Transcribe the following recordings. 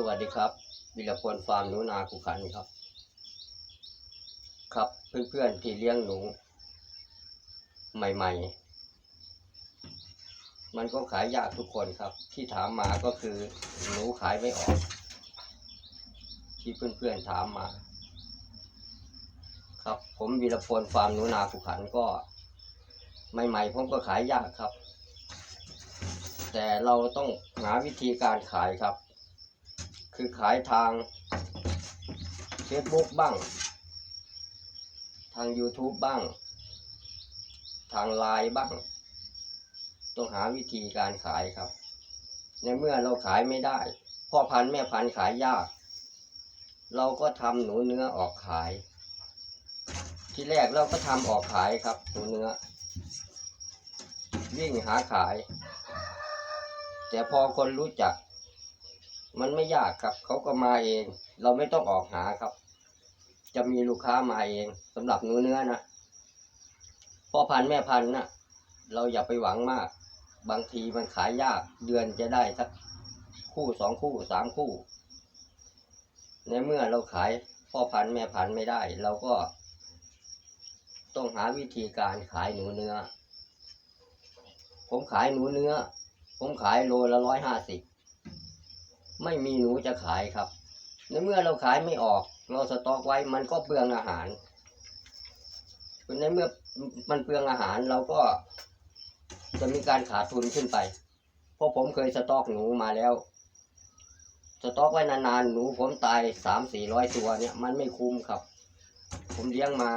สวัสดีครับวิรพลฟาร์มหนูนาขุขันครับ ครับเพื่อนๆที่เลี้ยงหนู ใหม่ๆ มันก็ขายยากทุกคนครับ ที่ถามมาก็คือหนูขายไม่ออก ที่เพื่อนๆถามมา ครับผมวีรพลฟาร์มหนูนาขุขันก็ ใหม่ๆผมก็ขายยากครับ แต่เราต้องหาวิธีการขายครับ คือขายทาง Facebook บ้าง ทาง YouTube บ้าง ทางไลน์บ้าง ต้องหาวิธีการขายครับ ในเมื่อเราขายไม่ได้ พ่อพันธุ์แม่พันธุ์ขายยาก เราก็ทำหนูเนื้อออกขาย ที่แรกเราก็ทำออกขายครับ หนูเนื้อ วิ่งหาขาย แต่พอคนรู้จัก มันไม่ยากครับ เขาก็มาเอง เราไม่ต้องออกหาครับ จะมีลูกค้ามาเองสำหรับหนูเนื้อนะพ่อพันธุ์แม่พันธุ์นะเราอย่าไปหวังมาก บางทีมันขายยากเดือนจะได้สักคู่สองคู่สามคู่ ในเมื่อเราขายพ่อพันธุ์แม่พันธุ์ไม่ได้ เราก็ ต้องหาวิธีการขายหนูเนื้อ ผมขายหนูเนื้อ ผมขายโลละร้อยห้าสิบ ไม่มีหนูจะขายครับ ในเมื่อเราขายไม่ออก เราสต็อกไว้มันก็เปลืองอาหารในเมื่อมันเปลืองอาหารเราก็จะมีการขาดทุนขึ้นไป เพราะผมเคยสต็อกหนูมาแล้ว สต็อกไว้นานๆ หนูผมตายสามสี่ร้อยตัวเนี่ยมันไม่คุ้มครับ ผมเลี้ยงมา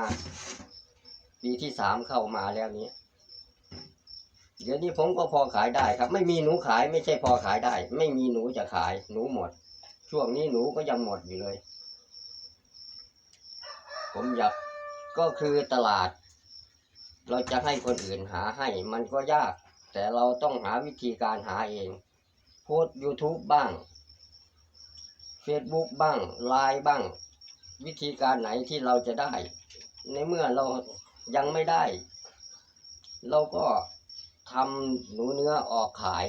ปีที่สามเข้ามาแล้วเนี้ เดี๋ยวนี้ผมก็พอขายได้ครับ ไม่มีหนูขายไม่ใช่พอขายได้ ไม่มีหนูจะขายหนูหมด ช่วงนี้หนูก็ยังหมดอยู่เลย ผมอยากก็คือตลาด เราจะให้คนอื่นหาให้ มันก็ยาก แต่เราต้องหาวิธีการหาเอง โพสต์ YouTube บ้าง Facebook บ้างไลน์บ้าง วิธีการไหนที่เราจะได้ ในเมื่อเรายังไม่ได้ เราก็ ทำหนูเนื้อออกขาย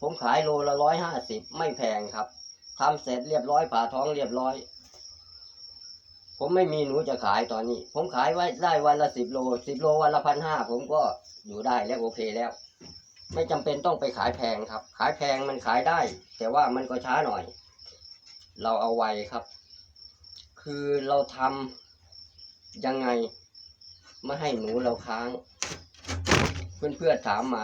ผมขายโลละร้อยห้าสิบไม่แพงครับทำเสร็จเรียบร้อยผ่าท้องเรียบร้อย ผมไม่มีหนูจะขายตอนนี้ ผมขายไว้ได้วันละสิบโลสิบโลวันละพันห้าผมก็อยู่ได้และโอเคแล้ว ไม่จำเป็นต้องไปขายแพงครับ ขายแพงมันขายได้ แต่ว่ามันก็ช้าหน่อย เราเอาไว้ครับ คือเราทำยังไงไม่ให้หนูเราค้าง เพื่อนๆถามมา